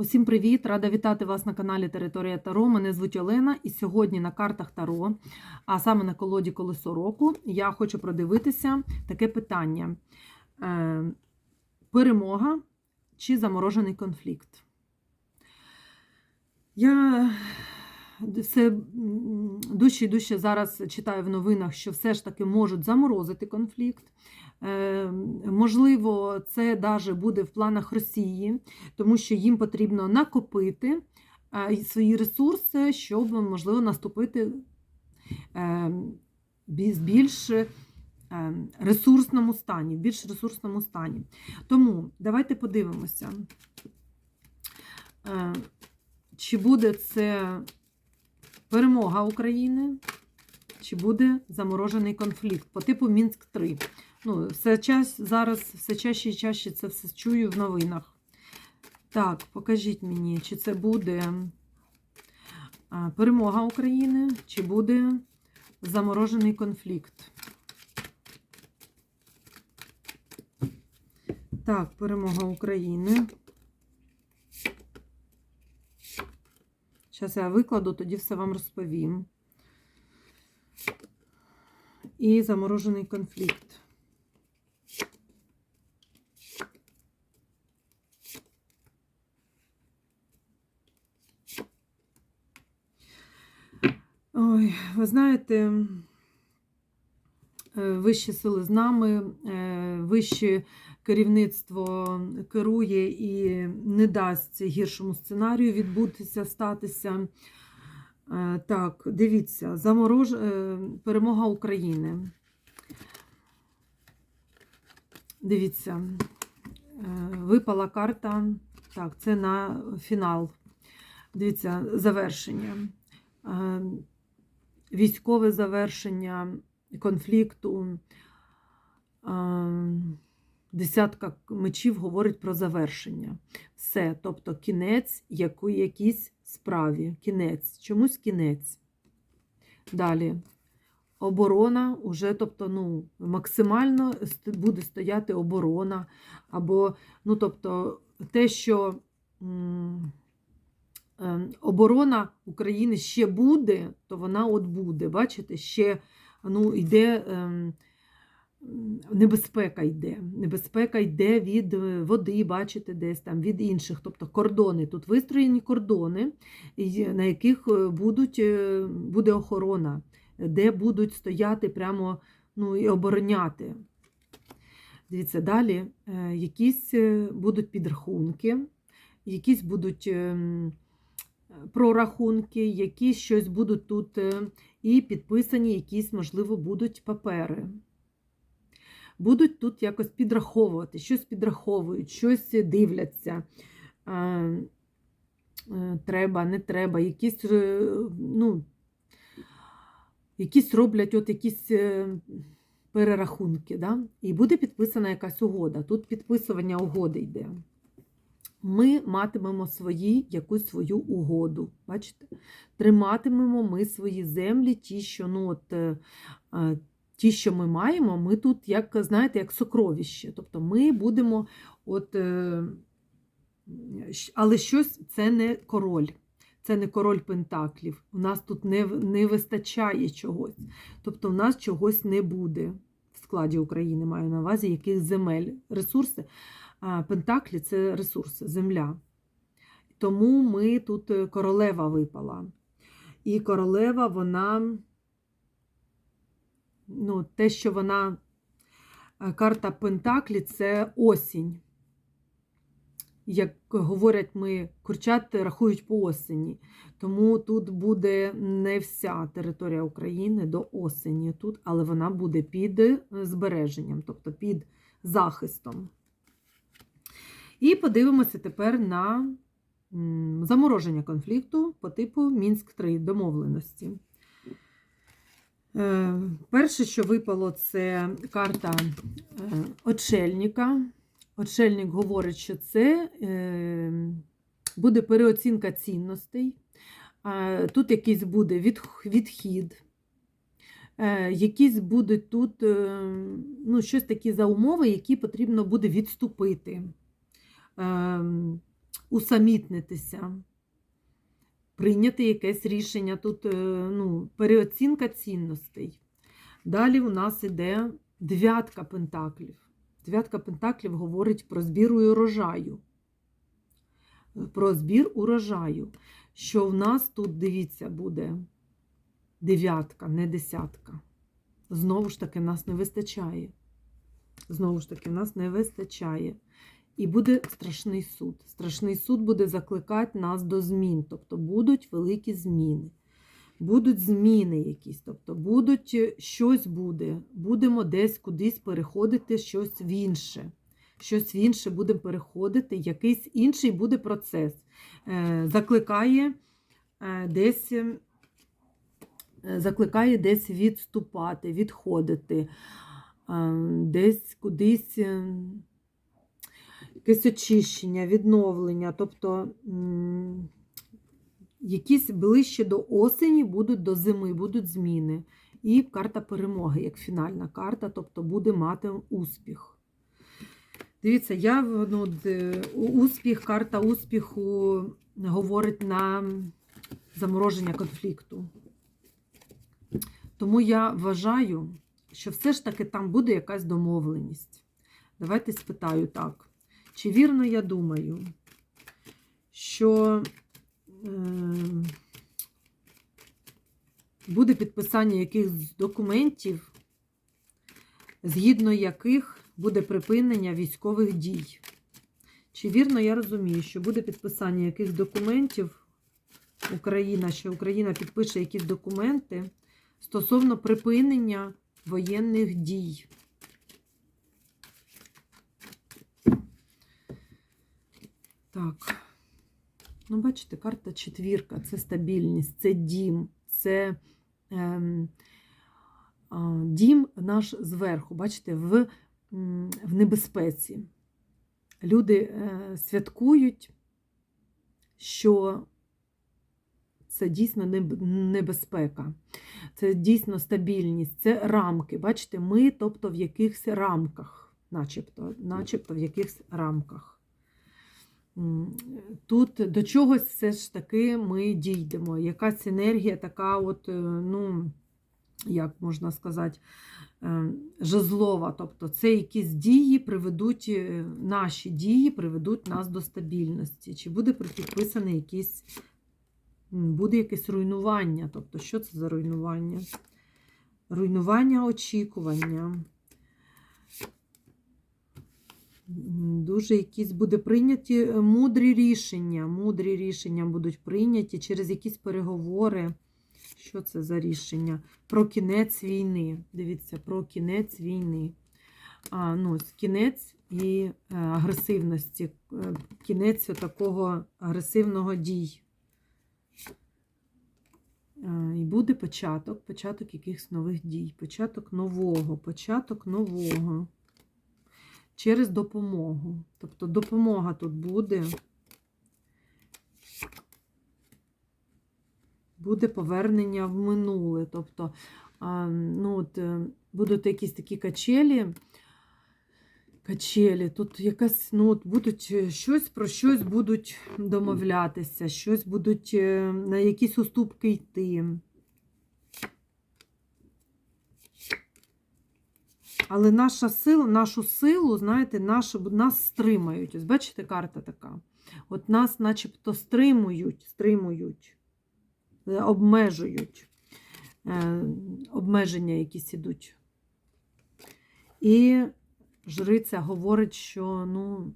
Усім привіт! Рада вітати вас на каналі Територія Таро. Мене звуть Олена, і сьогодні на картах Таро, а саме на колоді Колесо року, я хочу продивитися таке питання: Е, перемога чи заморожений конфлікт? Я все дужче і дужче зараз читаю в новинах, що все ж таки можуть заморозити конфлікт. Е, Можливо, це даже буде в планах Росії, тому що їм потрібно накопити е, свої ресурси, щоб можливо наступити е, з більш е, ресурсному стані, в більш ресурсному стані. Тому давайте подивимося, е, чи буде це перемога України, чи буде заморожений конфлікт по типу Мінськ 3. Ну, все час, зараз все чаще і чаще це все чую в новинах. Так, покажіть мені, чи це буде перемога України, чи буде заморожений конфлікт. Так, перемога України. Зараз я викладу, тоді все вам розповім. І заморожений конфлікт. Ой, ви знаєте, е, вищі сили з нами, е, вище керівництво керує і не дасть гіршому сценарію відбутися, статися. Е, Так, дивіться, заморож... перемога України. Дивіться, випала карта. Так, це на фінал. Дивіться, завершення. Військове завершення конфлікту. Десятка мечів говорить про завершення. Все, тобто кінець якійсь справі. Кінець, чомусь кінець. Далі. Оборона уже, тобто, ну, максимально буде стояти оборона, або, ну, тобто, те, що оборона України ще буде, то вона от буде. Бачите, ще ну, йде. ем, Небезпека йде. Небезпека йде від е, води, бачите, десь там, від інших. Тобто кордони. Тут вистроєні кордони, на яких е, будуть, е, буде охорона, де будуть стояти прямо ну, і обороняти. Дивіться, далі якісь будуть підрахунки, якісь будуть ем, прорахунки, якісь щось будуть тут е, і підписані, якісь, можливо, будуть папери будуть тут якось підраховувати, щось підраховують, щось дивляться. Е, Треба, не треба, якісь, е, ну, якісь роблять от якісь перерахунки. Да? І буде підписана якась угода. Тут підписування угоди йде. Ми матимемо свої, якусь свою угоду. Бачите? Триматимемо ми свої землі, ті, що ну, от, е, е, ті, що ми маємо, ми тут, як знаєте, як сокровище. Тобто ми будемо, от, е, але щось це не король. Це не король Пентаклів. У нас тут не, не вистачає чогось. Тобто, у нас чогось не буде складі України, маю на увазі, яких земель, ресурси. Пентаклі це ресурси, земля. Тому ми тут е, королева випала. І королева, вона ну, те, що вона е, карта Пентаклі це осінь. Як говорять ми, курчати рахують по осені. Тому тут буде не вся територія України до осені тут, але вона буде під е, збереженням, тобто під захистом. І подивимося тепер на замороження конфлікту по типу Мінськ 3 домовленості. Е, Перше, що випало, це карта е, очельника. Очельник говорить, що це е, буде переоцінка цінностей. Тут якийсь буде відх- відхід, е, якісь будуть тут е, ну, щось такі за умови, які потрібно буде відступити. Усамітнитися, прийняти якесь рішення. Тут ну, переоцінка цінностей. Далі у нас іде дев'ятка пентаклів. Дев'ятка пентаклів говорить про збір і урожаю. Про збір урожаю. Що в нас тут, дивіться, буде дев'ятка, не десятка. Знову ж таки, нас не вистачає. Знову ж таки, нас не вистачає. І буде страшний суд. Страшний суд буде закликати нас до змін. Тобто будуть великі зміни. Будуть зміни якісь, тобто будуть е, щось буде. Будемо десь кудись переходити щось в інше. Щось в інше будемо переходити, якийсь інший буде процес. Е, Закликає е, десь, закликає десь відступати, відходити, десь кудись. Якесь очищення, відновлення, тобто якісь ближче до осені будуть до зими, будуть зміни. І карта перемоги, як фінальна карта, тобто буде мати успіх. Дивіться, я ну, успіх, карта успіху говорить на замороження конфлікту. Тому я вважаю, що все ж таки там буде якась домовленість. Давайте спитаю так. Чи вірно я думаю, що буде підписання якихось документів, згідно яких буде припинення військових дій? Чи вірно я розумію, що буде підписання якихось документів Україна, що Україна підпише якісь документи стосовно припинення воєнних дій? Так. Ну, бачите, карта четвірка це стабільність, це дім, це а, дім наш зверху, бачите, в, в небезпеці. Люди е, святкують, що це дійсно небезпека, це дійсно стабільність, це рамки. Бачите, ми, тобто в якихось рамках, начебто, начебто в якихось рамках. Тут до чогось все ж таки ми дійдемо. Якась енергія така, от, е, ну, як можна сказати, е, жезлова. Тобто це якісь дії приведуть, е, наші дії приведуть нас до стабільності. Чи буде підписаний якийсь, буде якесь руйнування? Тобто, що це за руйнування? Руйнування очікування. Дуже якісь буде прийняті е, мудрі рішення. Мудрі рішення будуть прийняті через якісь переговори. Що це за рішення? Про кінець війни. Дивіться, про кінець війни. А, ну, кінець і е, агресивності. Е, Кінець такого агресивного дій. І буде початок, початок якихось нових дій, початок нового, початок нового через допомогу. Тобто допомога тут буде. Буде повернення в минуле. Тобто, ну, от, е, будуть якісь такі качелі. Качелі, тут якась, ну, от будуть е, щось про щось будуть домовлятися, щось будуть е, на якісь уступки йти. Але наша сила, нашу силу, знаєте, нашу, нас стримають. Ось бачите, карта така. От нас начебто стримують, стримують, е, обмежують, е, обмеження якісь ідуть. І жриця говорить, що ну,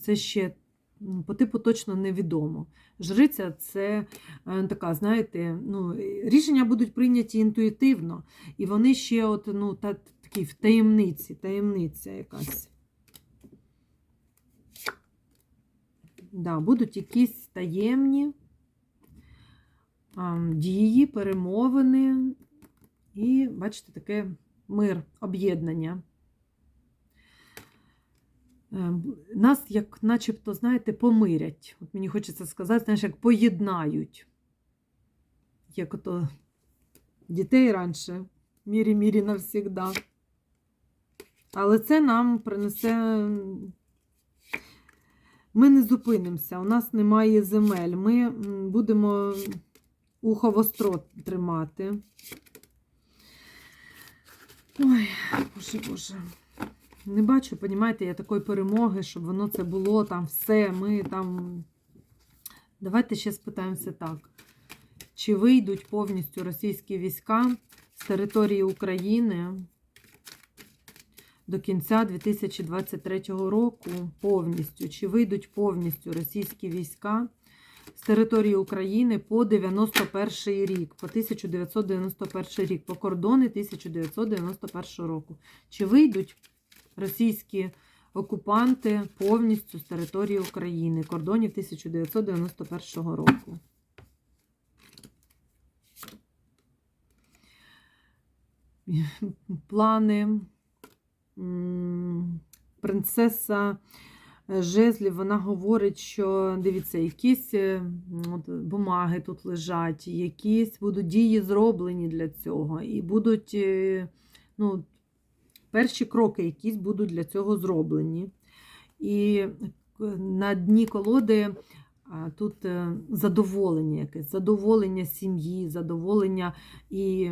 це ще по типу точно невідомо. Жриця це е, така, знаєте, ну, рішення будуть прийняті інтуїтивно, і вони ще от, ну, та, такі в таємниці, таємниця якась. Да, будуть якісь таємні а, дії, перемовини, і, бачите, таке мир, об'єднання. Е, Нас, як начебто, знаєте, помирять. От мені хочеться сказати, знаєш, як поєднають. Як ото дітей раніше, мірі-мірі навсігда. Але це нам принесе Ми не зупинимося, у нас немає земель. Ми будемо ухо востро тримати. Ой, боже, боже. Не бачу, понімаєте, я такої перемоги, щоб воно це було там все. Ми там. Давайте ще спитаємося так. Чи вийдуть повністю російські війська з території України до кінця 2023 року? Повністю? Чи вийдуть повністю російські війська з території України по 91 рік, по 1991 рік, по кордони 1991 року? Чи вийдуть російські окупанти повністю з території України, кордонів 1991 року? Плани. Принцеса Жезлів, вона говорить, що дивіться, якісь е, от, бумаги тут лежать, якісь будуть дії зроблені для цього, і будуть е, ну, перші кроки якісь будуть для цього зроблені. І е, на дні колоди тут е, задоволення якесь, задоволення сім'ї, задоволення і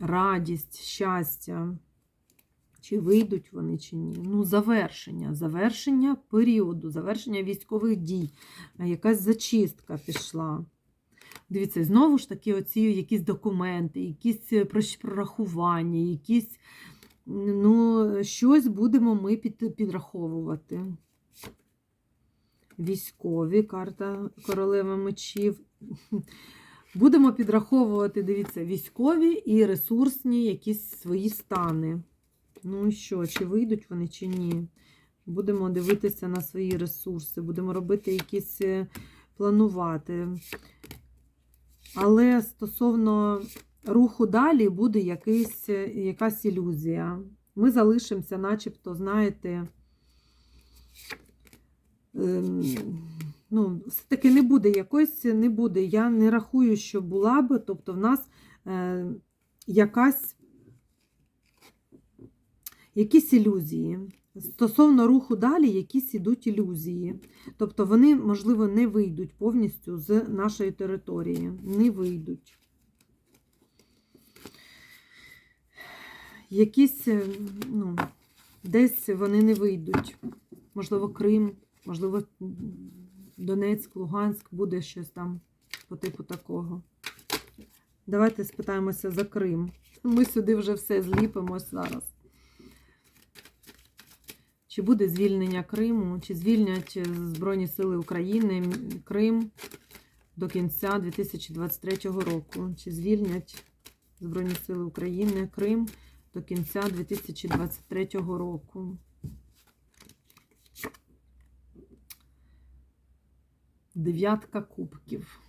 радість, щастя. Чи вийдуть вони, чи ні. Ну, завершення, завершення періоду, завершення військових дій, якась зачистка пішла. Дивіться, знову ж таки, оці якісь документи, якісь е, прорахування, якісь, ну, щось будемо ми під, підраховувати. Військові, карта королева мечів. Будемо підраховувати, дивіться, військові і ресурсні якісь свої стани. Ну і що, чи вийдуть вони, чи ні? Будемо дивитися на свої ресурси, будемо робити якісь е, планувати. Але стосовно руху далі буде якийсь, е, якась ілюзія. Ми залишимося, начебто, знаєте, ем, ну, все-таки не буде якось, не буде. Я не рахую, що була би, тобто в нас е, якась якісь ілюзії. Стосовно руху далі, якісь ідуть ілюзії. Тобто вони, можливо, не вийдуть повністю з нашої території. Не вийдуть. Якісь, е, ну, десь вони не вийдуть. Можливо, Крим, можливо, Донецьк, Луганськ, буде щось там по типу такого. Давайте спитаємося за Крим. Ми сюди вже все зліпимо зараз. Чи буде звільнення Криму, чи звільнять Збройні Сили України Крим до кінця 2023 року? Чи звільнять Збройні Сили України Крим до кінця 2023 року? Дев'ятка кубків.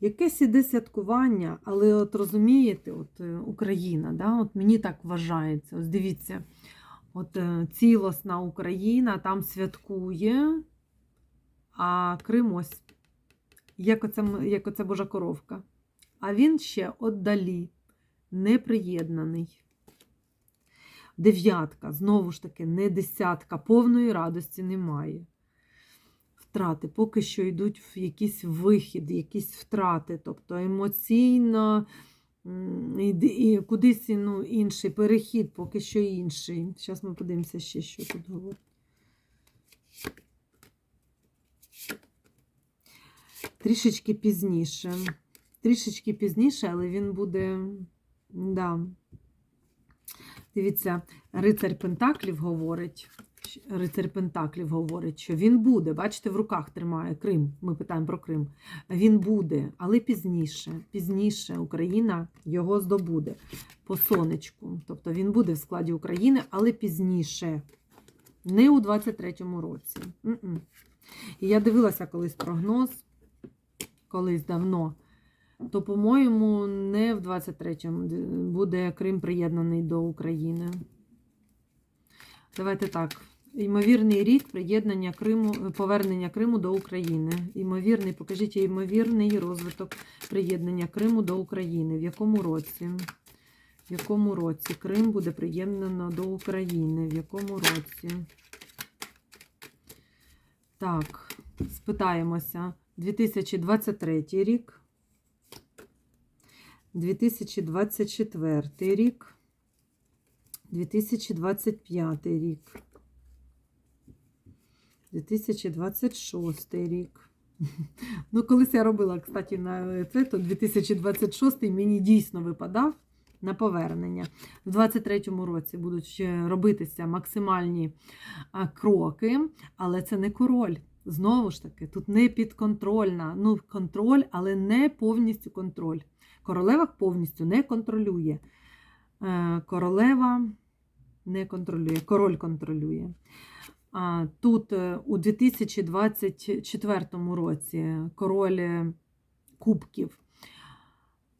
Якесь іде святкування, але от розумієте, от е, Україна, да, от мені так вважається. Ось дивіться. От е, цілосна Україна там святкує, а Крим ось, як оця, як оця Божа коровка. А він ще отдалі, неприєднаний. Дев'ятка, знову ж таки, не десятка, повної радості немає. Втрати, поки що йдуть в якийсь вихід, якісь втрати, тобто емоційно. І, кудись ну, інший перехід, поки що інший. Зараз ми подивимося ще, що тут говорить. Трішечки пізніше. Трішечки пізніше, але він буде. Да. Дивіться, рицарь Пентаклів говорить. Рицарь Пентаклів говорить, що він буде. Бачите, в руках тримає Крим. Ми питаємо про Крим. Він буде, але пізніше. Пізніше Україна його здобуде по сонечку. Тобто він буде в складі України, але пізніше. Не у 23-му році. М-м. І я дивилася колись прогноз, колись давно. То, по-моєму, не в 23-му буде Крим приєднаний до України. Давайте так. Ймовірний рік приєднання Криму, повернення Криму до України. Ймовірний, покажіть ймовірний розвиток приєднання Криму до України. В якому році? В якому році Крим буде приєднано до України? В якому році? Так, спитаємося. 2023 рік. 2024 рік. 2025 рік. 2026 рік. Ну, колись я робила, кстати, на це, то 2026 мені дійсно випадав на повернення. В 23-му році будуть робитися максимальні кроки, але це не король. Знову ж таки, тут не підконтрольна. Ну, контроль, але не повністю контроль. Королева повністю не контролює. Е, Королева не контролює, король контролює. Тут е, у 2024 році король е, кубків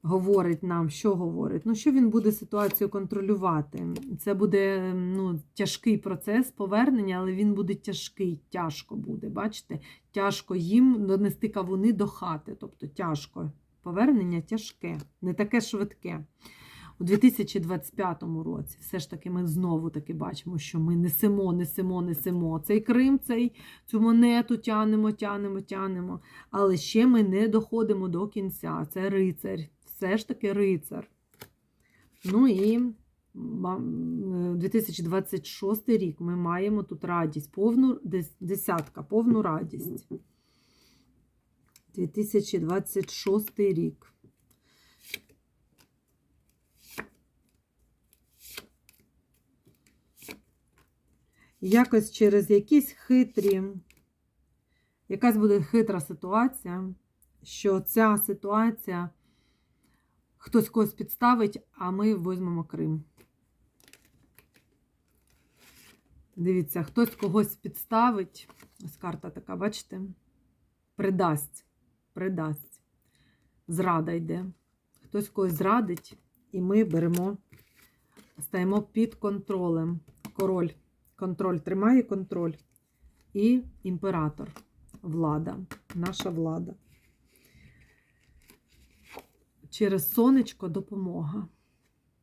говорить нам, що говорить? Ну, що він буде ситуацію контролювати? Це буде ну, тяжкий процес повернення, але він буде тяжкий, тяжко буде. Бачите? Тяжко їм донести кавуни до хати. Тобто тяжко. Повернення тяжке, не таке швидке. У 2025 році все ж таки ми знову таки бачимо, що ми несемо, несемо, несемо цей Крим, цей, цю монету тянемо, тянемо, тянемо. Але ще ми не доходимо до кінця. Це рицар, все ж таки рицар. Ну і е, 2026 рік ми маємо тут радість, повну дес- десятка, повну радість. 2026 рік. Якось через якісь хитрі, якась буде хитра ситуація, що ця ситуація хтось когось підставить, а ми візьмемо Крим. Дивіться, хтось когось підставить. Ось карта така, бачите? Придасть. Придасть. Зрада йде. Хтось когось зрадить, і ми беремо, стаємо під контролем. Король. Контроль тримає контроль. І імператор. Влада. Наша влада. Через сонечко допомога.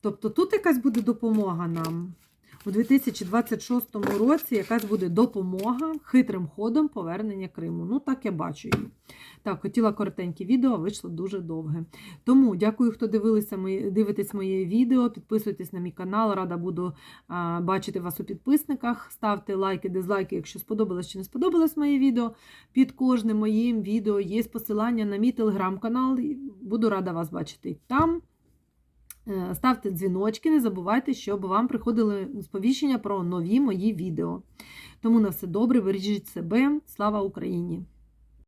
Тобто тут якась буде допомога нам. У 2026 році якась буде допомога хитрим ходом повернення Криму. Ну, так я бачу її. Так, хотіла коротеньке відео, а вийшло дуже довге. Тому дякую, хто дивилися дивитесь моє відео. Підписуйтесь на мій канал, рада буду бачити вас у підписниках. Ставте лайки, дизлайки, якщо сподобалось чи не сподобалось моє відео. Під кожним моїм відео є посилання на мій телеграм-канал. Буду рада вас бачити там. Е, Ставте дзвіночки, не забувайте, щоб вам приходили сповіщення про нові мої відео. Тому на все добре, бережіть себе. Слава Україні!